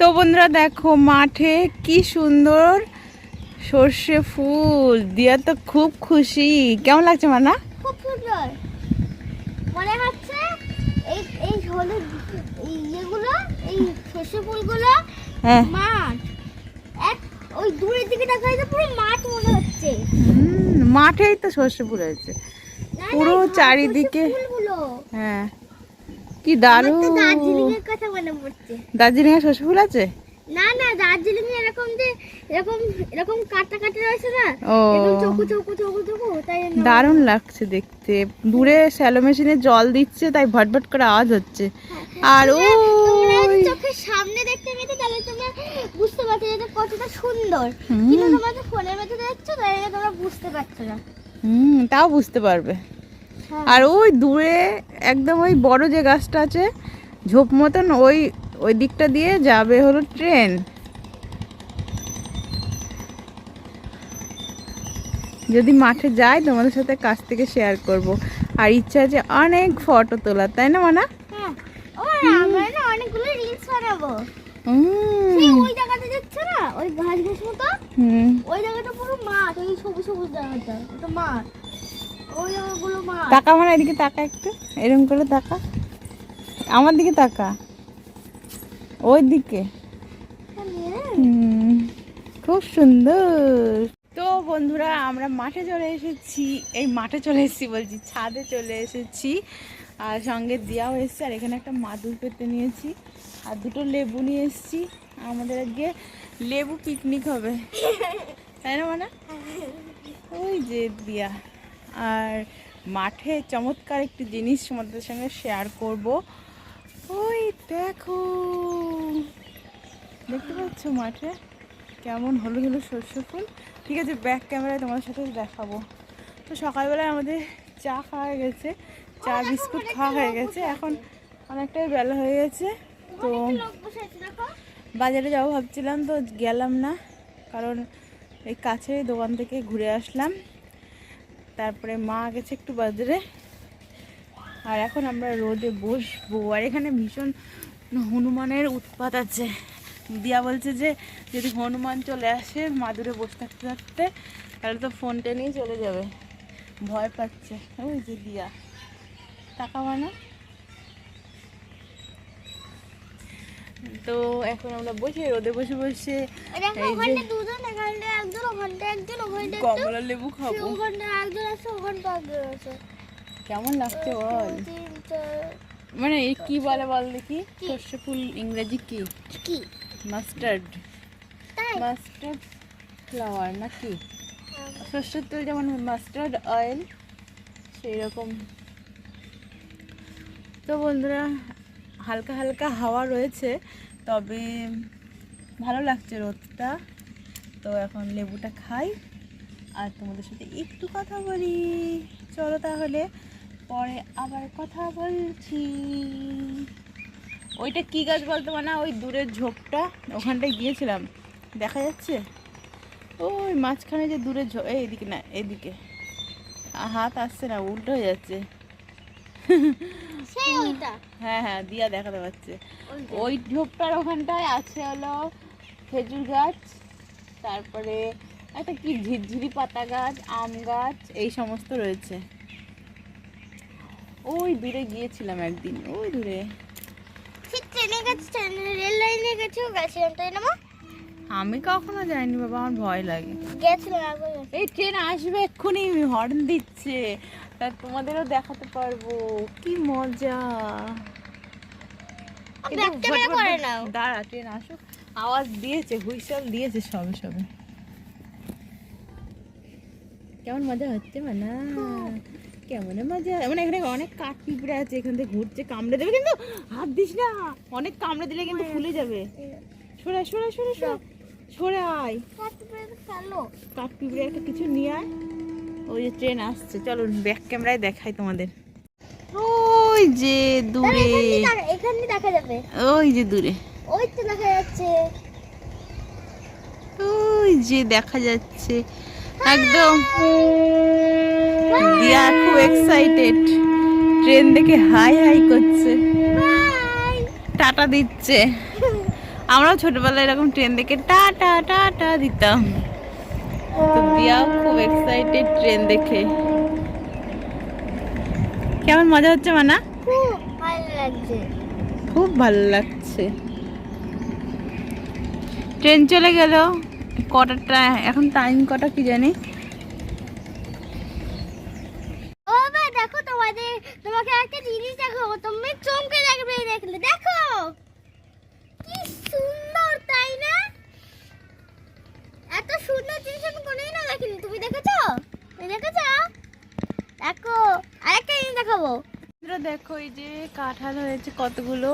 তো বন্ধুরা দেখো মাঠে কি সুন্দর সর্ষে ফুল দিয়া তো খুব খুশি। কেমন লাগছে মানা? খুব সুন্দর। মনে হচ্ছে এই এই হলুদ ইয়েগুলো এই সর্ষে ফুলগুলো হ্যাঁ। মাঠ। এক ওই দূরের দিকে দেখা যাচ্ছে পুরো মাঠ মনে হচ্ছে। মাঠেই তো সর্ষে ফুল হয়েছে। পুরো চারিদিকে- হ্যাঁ। কি দারুণ। দার্জিলিং এর কথা মনে পড়ছে। দার্জিলিং এ সর্ষে ফুল আছে? না না দার্জিলিং এ এরকম যে এরকম এরকম কাটা কাটা রয়েছে না ও। এরকম চকু চকু চকু চকু তাই দারুণ লাগছে দেখতে। দূরে শ্যালো মেশিনে জল দিচ্ছে তাই ভটভট করে আওয়াজ হচ্ছে। আর তোমরা যদি ওই চোখের সামনে দেখতে পেতে তাহলে তোমরা বুঝতে পারছ যে এটা কতটা সুন্দর। কিন্তু তোমরা তো ফোনের মধ্যে দেখছ তাই তোমরা বুঝতে পারছ না। হুম তাও বুঝতে পারবে। হ্যাঁ। আর ওই দূরে একদম ওই বড় যে গাছটা আছে ঝোপ মতন ওই ওই দিকটা দিয়ে যাবে হলো ট্রেন। যদি মাঠে যাই তোমাদের সাথে কাছ থেকে শেয়ার করব। আর ইচ্ছা আছে অনেক ফটো তোলার তাই না মানা? হ্যাঁ। ওই মতো? ওই জায়গাটা পুরো মাঠ ওই সবুজ সবুজ জায়গাটা মাঠ। তাকা মানে এদিকে তাকা একটু এরকম করে তাকা। আমার দিকে তাকা। ওই দিকে। হ্যাঁ, খুব সুন্দর। তো বন্ধুরা আমরা মাঠে চলে এসেছি। এই মাঠে চলে এসেছি বলছি ছাদে চলে এসেছি। আর সঙ্গে দিয়াও এসেছি আর এখানে একটা মাদুর পেতে নিয়েছি। আর দুটো লেবু নিয়ে এসেছি। আমাদের আজকে লেবু পিকনিক হবে। তাই না মানে? ওই যে দিয়া। আর মাঠে চমৎকার একটি জিনিস তোমাদের সঙ্গে শেয়ার করব। ওই দেখো দেখতে পাচ্ছ মাঠে? কেমন হলুদ হলুদ সর্ষে ফুল? ঠিক আছে ব্যাক ক্যামেরায় তোমাদের সাথে দেখাবো। তো সকালবেলায় আমাদের চা খাওয়া হয়ে গেছে চা বিস্কুট খাওয়া হয়ে গেছে এখন অনেকটাই বেলা হয়ে গেছে তো বাজারে যাব ভাবছিলাম তো গেলাম না কারণ এই কাছে দোকান থেকে ঘুরে আসলাম। তারপরে মা গেছে একটু বাজারে। আর এখন আমরা রোদে বসবো। আর এখানে ভীষণ হনুমানের উৎপাত আছে। দিয়া বলছে যে, যদি হনুমান চলে আসে মাদুরে বসে থাকতে থাকতে, তাহলে তো ফোনটা নিয়ে চলে যাবে। ভয় পাচ্ছে। ওই যে দিয়া। টাকা মানে তো এখন আমরা বসে রোদে বসে বসে কমলা লেবু খাব। কেমন লাগছে বল? মানে এই কি বলে বল দেখি? সর্ষে ফুল ইংরেজি কি? কি? মাস্টার্ড মাস্টার্ড ফ্লাওয়ার নাকি? সর্ষের তেল যেমন মাস্টার্ড অয়েল সেই রকম তো বন্ধুরা হালকা হালকা হাওয়া রয়েছে, তবে ভালো লাগছে রোদটা। তো এখন লেবুটা খাই, আর তোমাদের সাথে একটু কথা বলি। চলো তাহলে, পরে আবার কথা বলছি। ওইটা কি গাছ বলতো মানে? ওই দূরের ঝোপটা, ওখানটায় গিয়েছিলাম। দেখা যাচ্ছে? ওই মাঝখানে যে দূরে ঝোপ এই এদিকে না, এদিকে। হাত আসছে না, উল্টো হয়ে যাচ্ছে। হ্যাঁ হ্যাঁ দিয়া দেখাতে ওইটা। ওই ঝোপটার ওখানটায় আছে হলো খেজুর গাছ তারপরে একটা কি ঝিরঝিরি পাতা গাছ আম গাছ এই সমস্ত রয়েছে। ওই দূরে গিয়েছিলাম একদিন ওই দূরে। ঠিক ট্রেনে গেছে ট্রেনে রেল লাইনে গেছেও গেছিলাম তাই না আমি কখনো যাইনি বাবা আমার ভয় লাগে। এই ট্রেন আসবে এক্ষুনি হর্ন দিচ্ছে। তা তোমাদেরও দেখাতে পারব। কি মজা। দাঁড়া ট্রেন আসুক। আওয়াজ দিয়েছে হুইসেল দিয়েছে সবে সবে। কেমন মজা হচ্ছে মানে? কেমন মজা? মানে এখানে অনেক কাঠ পিঁপড়ে আছে এখান থেকে ঘুরছে কামড়ে দেবে কিন্তু হাত দিস না। অনেক কামড়ে দিলে কিন্তু ফুলে যাবে। সরে সরে সরে সরে। সরে আয়। কাঠ পিঁপড়ে একটা কিছু নিয়ে আয়। ওই যে ট্রেন আসছে। চলো ব্যাক ক্যামেরায় দেখাই তোমাদের। ওই যে দূরে। এখানে দেখা যাবে। ওই যে দূরে। ওই তো দেখা যাচ্ছে। ওই যে দেখা যাচ্ছে। একদম। দিয়া খুব এক্সাইটেড ট্রেন দেখে হাই হাই করছে। টাটা দিচ্ছে। আমরাও ছোটবেলায় এরকম ট্রেন দেখে টা টা টা টা দিতাম। তো খুব এক্সাইটেড ট্রেন দেখে। কেমন মজা হচ্ছে, মানা? খুব ভালো লাগছে। ট্রেন চলে গেল। কটাটা? এখন টাইম কটা কি জানি? দেখো তোমাদের, তোমাকে একটা জিনিস দেখাবো। তুমি চমকে দেখবে দেখলে। দেখো কি সুন্দর তাই না এত সুন্দর জিনিস আমি কোনোদিন না দেখিনি তুমি দেখেছ তুমি দেখেছ? দেখো আরেকটা জিনিস দেখাবো। দেখো এই যে কাঁঠাল হয়েছে কতগুলো?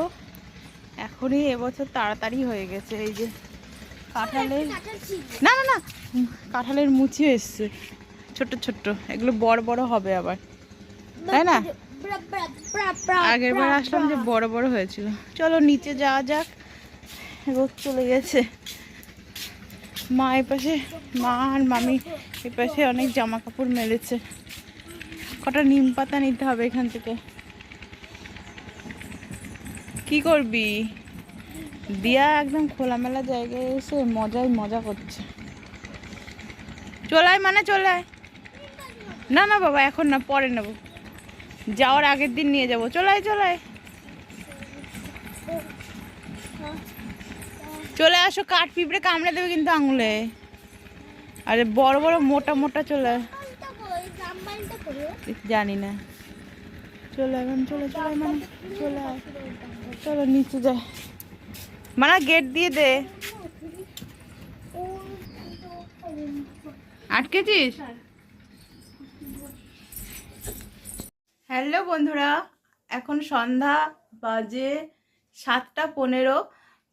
এখনই এবছর তাড়াতাড়ি হয়ে গেছে এই যে কাঁঠালের না না না কাঁঠালের মুচি এসছে। ছোট ছোট এগুলো বড় বড় হবে আবার। তাই না? আগের বার আসলাম যে বড় বড় হয়েছিল। চলো নিচে যাওয়া যাক। রোদ চলে গেছে। মা এ পাশে, মা আর মামি এ পাশে অনেক জামা কাপড় মেলেছে। কটা নিম পাতা নিতে হবে এখান থেকে। কি করবি? দিয়া একদম খোলামেলা জায়গায় এসে মজাই মজা করছে। চলায় মানে চলায় না না বাবা, এখন না, পরে নেব। যাওয়ার আগের দিন নিয়ে যাব। চলায় চলায় চলে আসো, কাঠ পিঁপড়ে কামড়ে দেবে কিন্তু আঙুলে। আরে বড় বড়, মোটা মোটা চলে। জানি না। চলে এখন, চলে চলে মানে চলে চলো, নিচে যাই মানা গেট দিয়ে দে। আটকেছিস? হ্যালো বন্ধুরা, এখন সন্ধ্যা বাজে সাতটা পনেরো।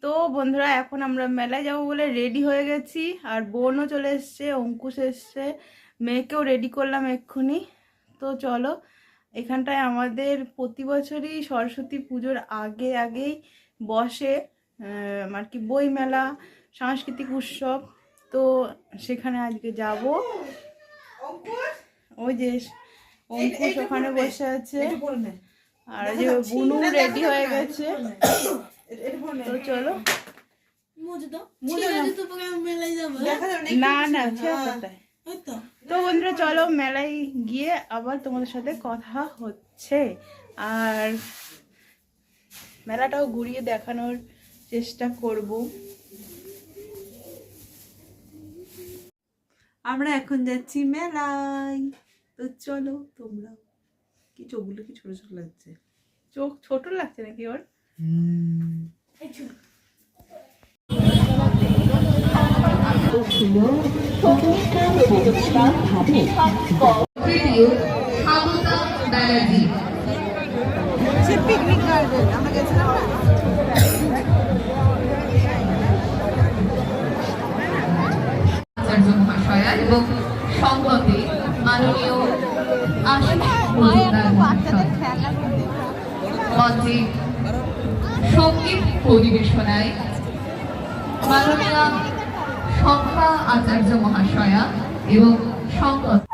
তো বন্ধুরা এখন আমরা মেলায় যাব বলে রেডি হয়ে গেছি আর বোনও চলে এসছে অঙ্কুশ এসছে মেয়েকেও রেডি করলাম এক্ষুনি তো চলো এখানটায় আমাদের প্রতি বছরই সরস্বতী পুজোর আগে আগেই বসে আর কি বই মেলা সাংস্কৃতিক উৎসব তো সেখানে আজকে যাব ওই যে অঙ্কুশ ওখানে বসে আছে আর ওই যে বুনু রেডি হয়ে গেছে তো চলো। না। না তো বন্ধুরা চলো মেলায় গিয়ে আবার তোমাদের সাথে কথা হচ্ছে। আর মেলাটাও ঘুরিয়ে দেখানোর চেষ্টা করব। আমরা এখন যাচ্ছি মেলায়। তো চলো তোমরা। কি চোখগুলো কি ছোট ছোট লাগছে? চোখ ছোট লাগছে নাকি ওর? পিকনিক গার্ডেন আমরা গেছিলাম এবং সংগতে মাননীয় আশিস মঞ্চে সংগীত পরিবেশনায় মাননীয় শঙ্কা আচার্য মহাশয়া এবং সংগত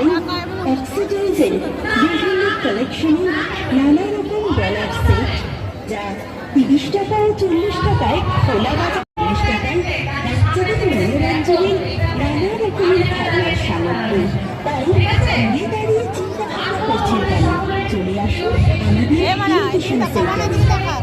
পাবেন অক্সিডেন্টের বিভিন্ন কালেকশনের নানা রকম ডলার সেট যা তিরিশ টাকা ও চল্লিশ টাকায় খোলা বাজার চল্লিশ টাকায় বাচ্চাদের মনোরঞ্জনের নানা সামর্থ্য তাই দাঁড়িয়ে দাঁড়িয়ে চিন্তা ভাবনা করছেন কেন চলে আসুন আমাদের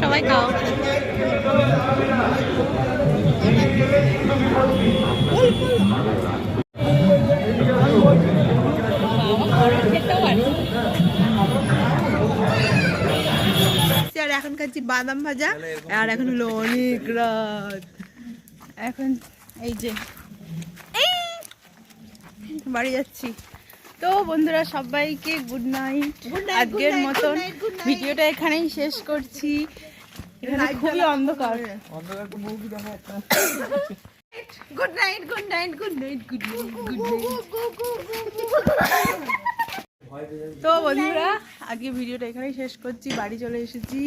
সবাই খাও। আর এখন খাচ্ছি বাদাম ভাজা, আর এখন হলো অনেক রাত। এখন এই যে বাড়ি যাচ্ছি। তো বন্ধুরা সবাইকে গুড নাইট আজকের মতন ভিডিওটা এখানেই শেষ করছি। এখানে খুবই অন্ধকার। Good night good night good night good night good night তো বন্ধুরা আজকে ভিডিওটা এখানেই শেষ করছি। বাড়ি চলে এসেছি।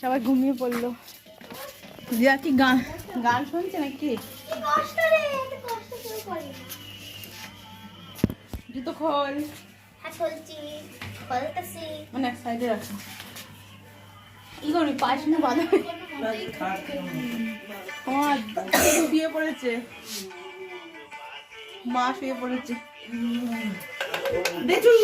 সবাই ঘুমিয়ে পড়ল। দিয়া কি গান গান শুনছে নাকি? জুতো খোল। হ্যাঁ চলছি বলতেছি মানে এক সাইডে রাখো। ই করবি? পায়ের না বাঁধা আমার শুয়ে পড়েছে। মা শুয়ে পড়েছে। দেখুন